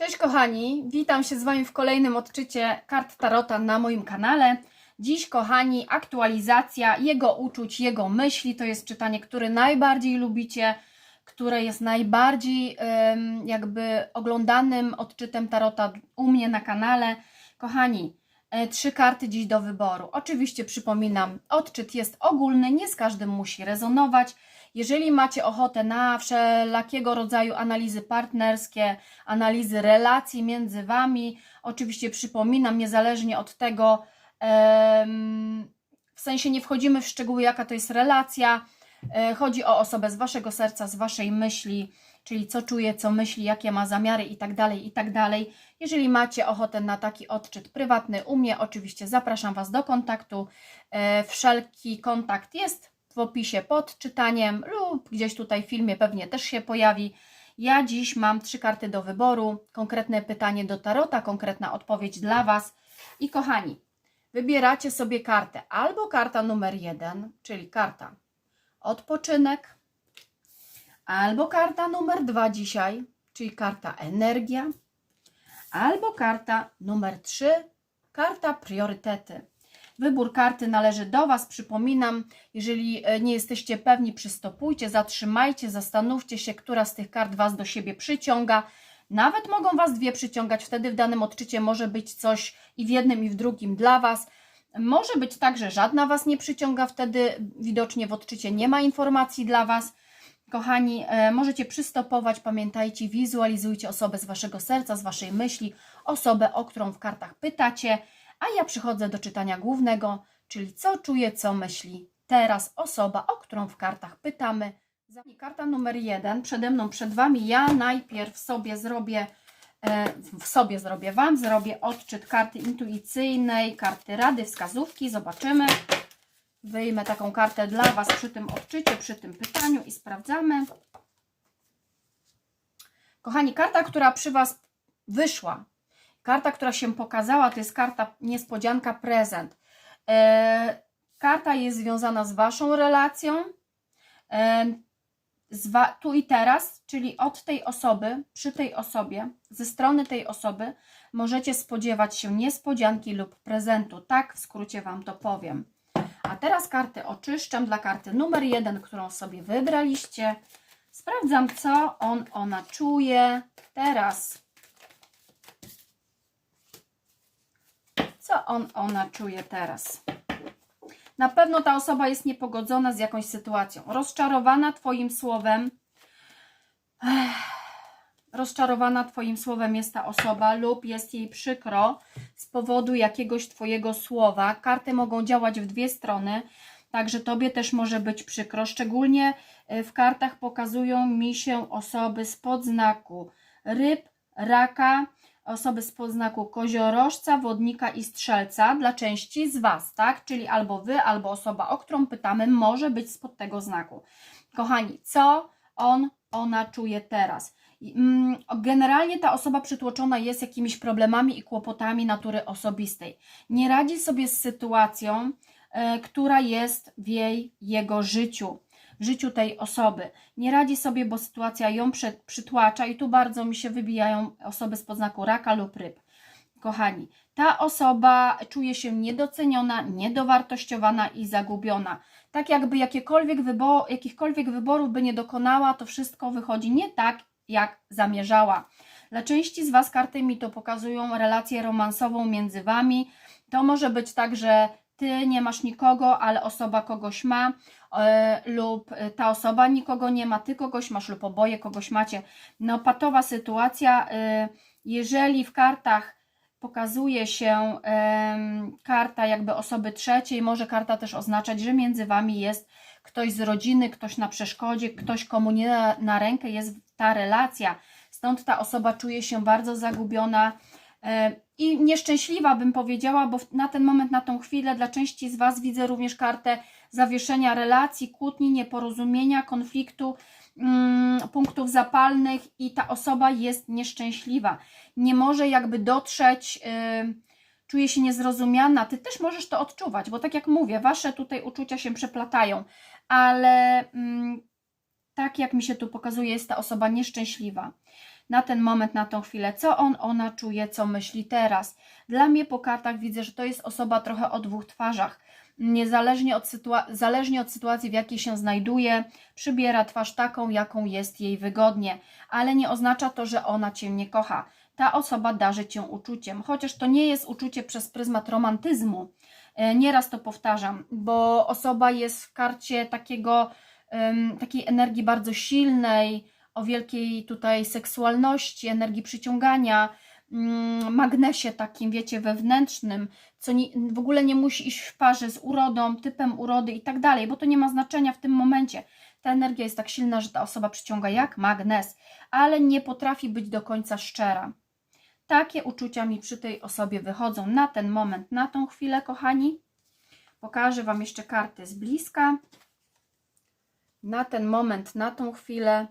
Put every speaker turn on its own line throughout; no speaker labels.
Cześć kochani, witam się z Wami w kolejnym odczycie kart Tarota na moim kanale. Dziś kochani, aktualizacja jego uczuć, jego myśli. To jest czytanie, które najbardziej lubicie, które jest najbardziej jakby oglądanym odczytem Tarota u mnie na kanale. Kochani, e, trzy karty dziś do wyboru. Oczywiście przypominam, odczyt jest ogólny, nie z każdym musi rezonować. Jeżeli macie ochotę na wszelakiego rodzaju analizy partnerskie, analizy relacji między Wami, oczywiście przypominam, niezależnie od tego, w sensie nie wchodzimy w szczegóły, jaka to jest relacja, e, chodzi o osobę z Waszego serca, z Waszej myśli, czyli co czuje, co myśli, jakie ma zamiary i tak dalej, i tak. Jeżeli macie ochotę na taki odczyt prywatny u mnie, oczywiście zapraszam Was do kontaktu. E, Wszelki kontakt jest w opisie pod czytaniem lub gdzieś tutaj w filmie pewnie też się pojawi. Ja dziś mam trzy karty do wyboru, konkretne pytanie do tarota, konkretna odpowiedź dla Was. I kochani, wybieracie sobie kartę albo karta numer jeden, czyli karta odpoczynek, albo karta numer dwa dzisiaj, czyli karta energia, albo karta numer trzy, karta priorytety. Wybór karty należy do Was. Przypominam, jeżeli e, nie jesteście pewni, przystopujcie, zatrzymajcie, zastanówcie się, która z tych kart Was do siebie przyciąga. Nawet mogą Was dwie przyciągać, wtedy w danym odczycie może być coś i w jednym, i w drugim dla Was. Może być tak, że żadna Was nie przyciąga, wtedy widocznie w odczycie nie ma informacji dla Was. Kochani, e, możecie przystopować, pamiętajcie, wizualizujcie osobę z Waszego serca, z Waszej myśli, osobę, o którą w kartach pytacie, a ja przychodzę do czytania głównego, czyli co czuje, co myśli teraz osoba, o którą w kartach pytamy. Karta numer jeden, przede mną, przed Wami, ja najpierw sobie zrobię, e, w sobie zrobię Wam, zrobię odczyt karty intuicyjnej, karty rady, wskazówki, zobaczymy. Wyjmę taką kartę dla Was przy tym odczycie, przy tym pytaniu i sprawdzamy. Kochani, karta, która przy Was wyszła, karta, która się pokazała, to jest karta niespodzianka prezent. E, karta jest związana z Waszą relacją, e, z wa- tu i teraz, czyli od tej osoby, przy tej osobie, ze strony tej osoby, możecie spodziewać się niespodzianki lub prezentu. Tak w skrócie Wam to powiem. A teraz karty oczyszczam dla karty numer jeden, którą sobie wybraliście. Sprawdzam, co on, ona czuje teraz. Co on, ona czuje teraz. Na pewno ta osoba jest niepogodzona z jakąś sytuacją. Rozczarowana Twoim słowem. Ech, rozczarowana Twoim słowem jest ta osoba lub jest jej przykro z powodu jakiegoś Twojego słowa. Karty mogą działać w dwie strony, także Tobie też może być przykro. Szczególnie y, w kartach pokazują mi się osoby spod znaku ryb, raka, osoby spod znaku koziorożca, wodnika i strzelca dla części z Was, tak? Czyli albo Wy, albo osoba, o którą pytamy, może być spod tego znaku. Kochani, co on, ona czuje teraz? Mm, Generalnie ta osoba przytłoczona jest jakimiś problemami i kłopotami natury osobistej. Nie radzi sobie z sytuacją, e, która jest w jej, jego życiu, życiu tej osoby. Nie radzi sobie, bo sytuacja ją przy, przytłacza i tu bardzo mi się wybijają osoby z podznaku raka lub ryb. Kochani, ta osoba czuje się niedoceniona, niedowartościowana i zagubiona. Tak jakby jakiekolwiek wybo jakichkolwiek wyborów by nie dokonała, to wszystko wychodzi nie tak, jak zamierzała. Dla części z Was karty mi to pokazują relację romansową między Wami. To może być tak, że Ty nie masz nikogo, ale osoba kogoś ma, e, lub ta osoba nikogo nie ma, Ty kogoś masz, lub oboje kogoś macie. No, patowa sytuacja. e, Jeżeli w kartach pokazuje się karta jakby osoby trzeciej, może karta też oznaczać, że między Wami jest ktoś z rodziny, ktoś na przeszkodzie, ktoś komu nie na, rękę jest ta relacja. Stąd ta osoba czuje się bardzo zagubiona e, i nieszczęśliwa, bym powiedziała, bo na ten moment, na tą chwilę dla części z Was widzę również kartę zawieszenia relacji, kłótni, nieporozumienia, konfliktu, mm, punktów zapalnych i ta osoba jest nieszczęśliwa. Nie może jakby dotrzeć, y, czuje się niezrozumiana. Ty też możesz to odczuwać, bo tak jak mówię, Wasze tutaj uczucia się przeplatają, ale mm, tak jak mi się tu pokazuje, jest ta osoba nieszczęśliwa. Na ten moment, na tą chwilę, co on, ona czuje, co myśli teraz. Dla mnie po kartach widzę, że to jest osoba trochę o dwóch twarzach. Niezależnie od, zależnie od sytuacji, w jakiej się znajduje, przybiera twarz taką, jaką jest jej wygodnie, ale nie oznacza to, że ona cię nie kocha. Ta osoba darzy cię uczuciem, chociaż to nie jest uczucie przez pryzmat romantyzmu. E, Nieraz to powtarzam, bo osoba jest w karcie takiego, takiej energii bardzo silnej, o wielkiej tutaj seksualności, energii przyciągania, mm, magnesie takim, wiecie, wewnętrznym, co nie, w ogóle nie musi iść w parze z urodą, typem urody i tak dalej, bo to nie ma znaczenia w tym momencie. Ta energia jest tak silna, że ta osoba przyciąga jak magnes, ale nie potrafi być do końca szczera. Takie uczucia mi przy tej osobie wychodzą na ten moment, na tą chwilę, kochani. Pokażę Wam jeszcze karty z bliska. Na ten moment, na tą chwilę.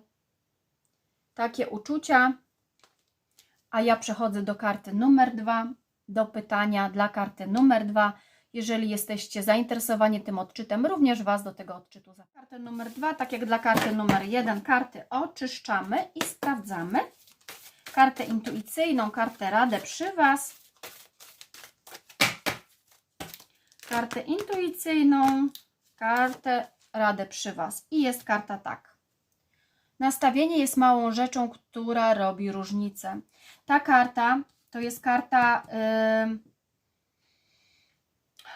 Takie uczucia. A ja przechodzę do karty numer dwa, do pytania dla karty numer dwa. Jeżeli jesteście zainteresowani tym odczytem, również Was do tego odczytu za kartę numer dwa, tak jak dla karty numer jeden, karty oczyszczamy i sprawdzamy. Kartę intuicyjną, kartę radę przy Was. Kartę intuicyjną, kartę radę przy Was. I jest karta tak. Nastawienie jest małą rzeczą, która robi różnicę. Ta karta to jest karta yy,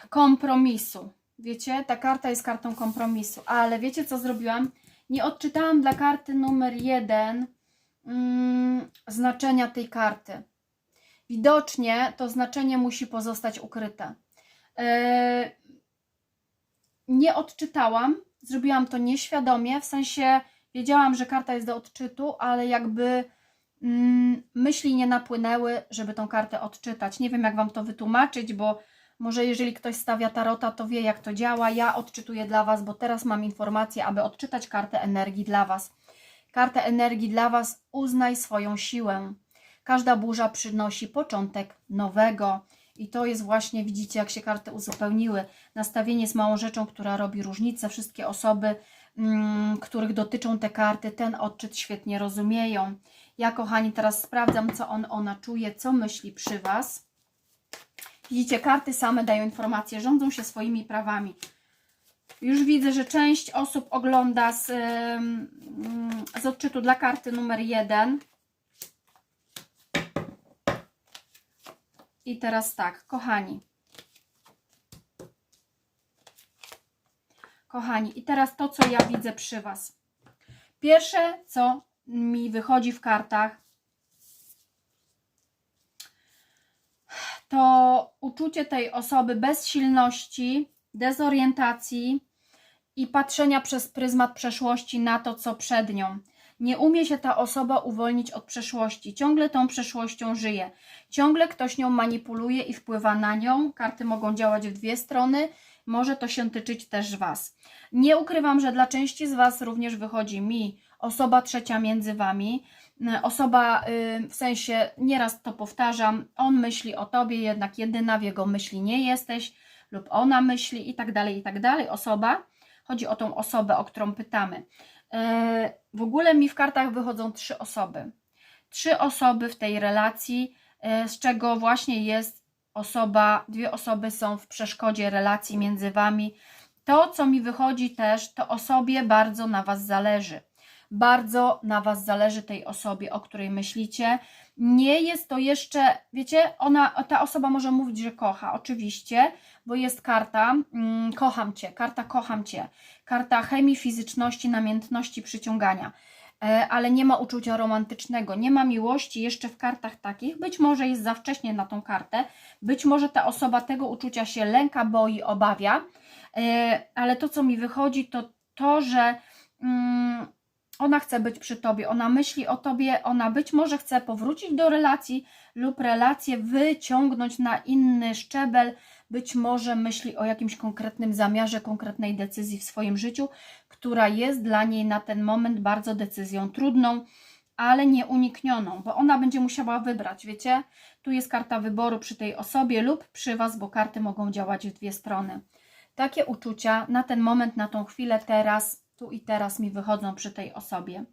kompromisu. Wiecie, ta karta jest kartą kompromisu, ale wiecie co zrobiłam? Nie odczytałam dla karty numer jeden mm, znaczenia tej karty. Widocznie to znaczenie musi pozostać ukryte. Yy, nie odczytałam, zrobiłam to nieświadomie, w sensie wiedziałam, że karta jest do odczytu, ale jakby mm, myśli nie napłynęły, żeby tą kartę odczytać. Nie wiem, jak Wam to wytłumaczyć, bo może jeżeli ktoś stawia tarota, to wie, jak to działa. Ja odczytuję dla Was, bo teraz mam informację, aby odczytać kartę energii dla Was. Kartę energii dla Was uznaj swoją siłę. Każda burza przynosi początek nowego. I to jest właśnie, widzicie, jak się karty uzupełniły. Nastawienie jest małą rzeczą, która robi różnicę. Wszystkie osoby, których dotyczą te karty, ten odczyt świetnie rozumieją. Ja, kochani, teraz sprawdzam, co on, ona czuje, co myśli przy Was. Widzicie, karty same dają informacje, rządzą się swoimi prawami. Już widzę, że część osób ogląda z, ym, z odczytu dla karty numer jeden. I teraz tak, kochani. Kochani, i teraz to, co ja widzę przy Was. Pierwsze, co mi wychodzi w kartach, to uczucie tej osoby bezsilności, dezorientacji i patrzenia przez pryzmat przeszłości na to, co przed nią. Nie umie się ta osoba uwolnić od przeszłości. Ciągle tą przeszłością żyje. Ciągle ktoś nią manipuluje i wpływa na nią. Karty mogą działać w dwie strony. Może to się tyczyć też Was. Nie ukrywam, że dla części z Was również wychodzi mi osoba trzecia między Wami. Osoba, y, w sensie, nieraz to powtarzam, on myśli o Tobie, jednak jedyna w jego myśli nie jesteś, lub ona myśli i tak dalej, i tak dalej. Osoba, chodzi o tą osobę, o którą pytamy. E, W ogóle mi w kartach wychodzą trzy osoby. Trzy osoby w tej relacji, e, z czego właśnie jest osoba, dwie osoby są w przeszkodzie relacji między Wami. To, co mi wychodzi też, to osobie bardzo na Was zależy. Bardzo na Was zależy tej osobie, o której myślicie. Nie jest to jeszcze, wiecie, ona, ta osoba może mówić, że kocha, oczywiście, bo jest karta mm, kocham Cię, karta kocham Cię, karta chemii, fizyczności, namiętności, przyciągania, ale nie ma uczucia romantycznego, nie ma miłości jeszcze w kartach takich, być może jest za wcześnie na tą kartę, być może ta osoba tego uczucia się lęka, boi, obawia, e, ale to, co mi wychodzi, to to, że mm, ona chce być przy tobie, ona myśli o tobie, ona być może chce powrócić do relacji lub relację wyciągnąć na inny szczebel, być może myśli o jakimś konkretnym zamiarze, konkretnej decyzji w swoim życiu, która jest dla niej na ten moment bardzo decyzją trudną, ale nieuniknioną, bo ona będzie musiała wybrać, wiecie? Tu jest karta wyboru przy tej osobie lub przy Was, bo karty mogą działać w dwie strony. Takie uczucia na ten moment, na tą chwilę, teraz, tu i teraz mi wychodzą przy tej osobie.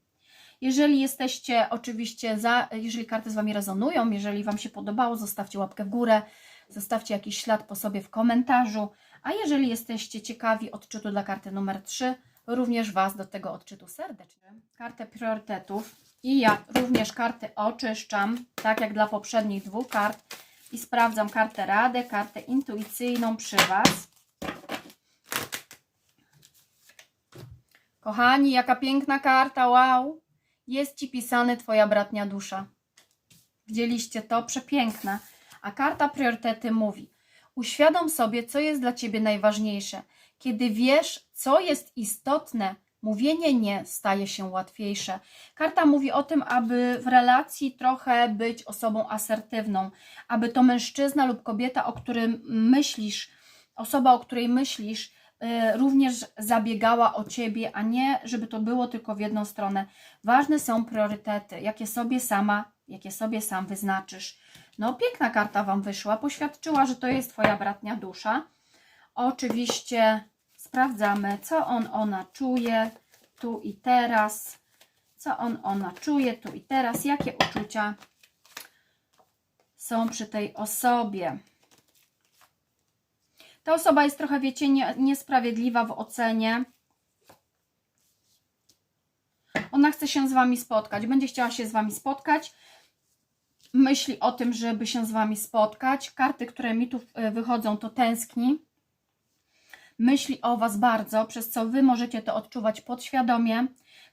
Jeżeli jesteście oczywiście za, jeżeli karty z Wami rezonują, jeżeli Wam się podobało, zostawcie łapkę w górę, zostawcie jakiś ślad po sobie w komentarzu, a jeżeli jesteście ciekawi odczytu dla karty numer 3, również Was do tego odczytu serdecznie. Kartę priorytetów i ja również karty oczyszczam, tak jak dla poprzednich dwóch kart i sprawdzam kartę radę, kartę intuicyjną przy Was. Kochani, jaka piękna karta, wow! Jest Ci pisany Twoja bratnia dusza. Widzieliście to? Przepiękna. A karta priorytety mówi: Uświadom sobie, co jest dla Ciebie najważniejsze. Kiedy wiesz, co jest istotne, mówienie nie staje się łatwiejsze. Karta mówi o tym, aby w relacji trochę być osobą asertywną, aby to mężczyzna lub kobieta, o którym myślisz, osoba, o której myślisz, y, również zabiegała o ciebie, a nie żeby to było tylko w jedną stronę. Ważne są priorytety, jakie sobie sama, jakie sobie sam wyznaczysz. No, piękna karta Wam wyszła, poświadczyła, że to jest Twoja bratnia dusza. Oczywiście sprawdzamy, co on, ona czuje tu i teraz. Co on, ona czuje tu i teraz, jakie uczucia są przy tej osobie. Ta osoba jest trochę, wiecie, nie, niesprawiedliwa w ocenie. Ona chce się z Wami spotkać, będzie chciała się z Wami spotkać. Myśli o tym, żeby się z Wami spotkać. Karty, które mi tu e, wychodzą, to tęskni. Myśli o Was bardzo, przez co Wy możecie to odczuwać podświadomie,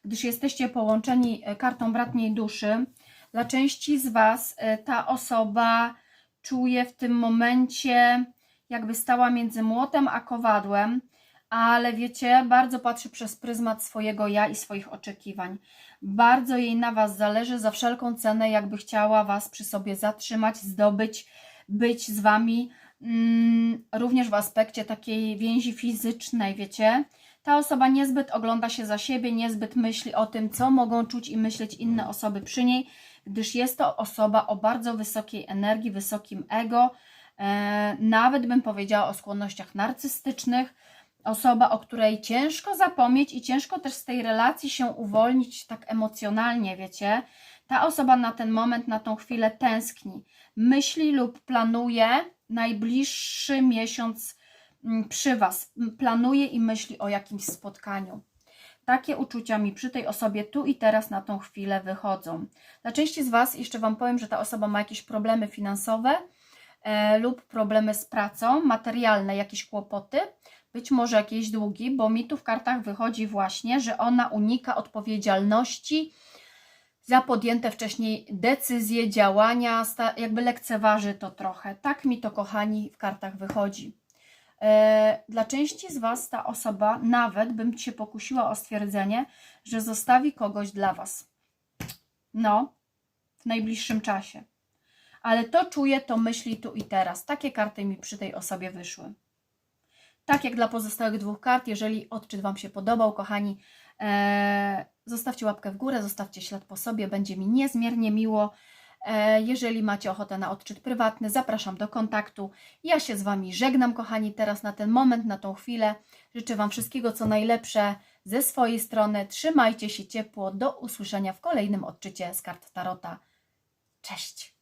gdyż jesteście połączeni e, kartą bratniej duszy. Dla części z Was e, ta osoba czuje w tym momencie, jakby stała między młotem a kowadłem, ale wiecie, bardzo patrzy przez pryzmat swojego ja i swoich oczekiwań. Bardzo jej na Was zależy za wszelką cenę, jakby chciała Was przy sobie zatrzymać, zdobyć, być z Wami, mm, również w aspekcie takiej więzi fizycznej, wiecie. Ta osoba niezbyt ogląda się za siebie, niezbyt myśli o tym, co mogą czuć i myśleć inne osoby przy niej, gdyż jest to osoba o bardzo wysokiej energii, wysokim ego, e, nawet bym powiedziała o skłonnościach narcystycznych, osoba, o której ciężko zapomnieć i ciężko też z tej relacji się uwolnić tak emocjonalnie, wiecie. Ta osoba na ten moment, na tą chwilę tęskni, myśli lub planuje najbliższy miesiąc mm, przy Was, planuje i myśli o jakimś spotkaniu. Takie uczucia mi przy tej osobie tu i teraz na tą chwilę wychodzą. Dla części z Was jeszcze Wam powiem, że ta osoba ma jakieś problemy finansowe e, lub problemy z pracą, materialne, jakieś kłopoty być może jakieś długi, bo mi tu w kartach wychodzi właśnie, że ona unika odpowiedzialności za podjęte wcześniej decyzje, działania, jakby lekceważy to trochę. Tak mi to, kochani, w kartach wychodzi. E, dla części z Was ta osoba, nawet bym się pokusiła o stwierdzenie, że zostawi kogoś dla Was. No, w najbliższym czasie. Ale to czuję, to myśli tu i teraz. Takie karty mi przy tej osobie wyszły. Tak jak dla pozostałych dwóch kart, jeżeli odczyt Wam się podobał, kochani, e, zostawcie łapkę w górę, zostawcie ślad po sobie, będzie mi niezmiernie miło. E, jeżeli macie ochotę na odczyt prywatny, zapraszam do kontaktu. Ja się z Wami żegnam, kochani, teraz na ten moment, na tą chwilę. Życzę Wam wszystkiego, co najlepsze ze swojej strony. Trzymajcie się ciepło. Do usłyszenia w kolejnym odczycie z kart Tarota. Cześć!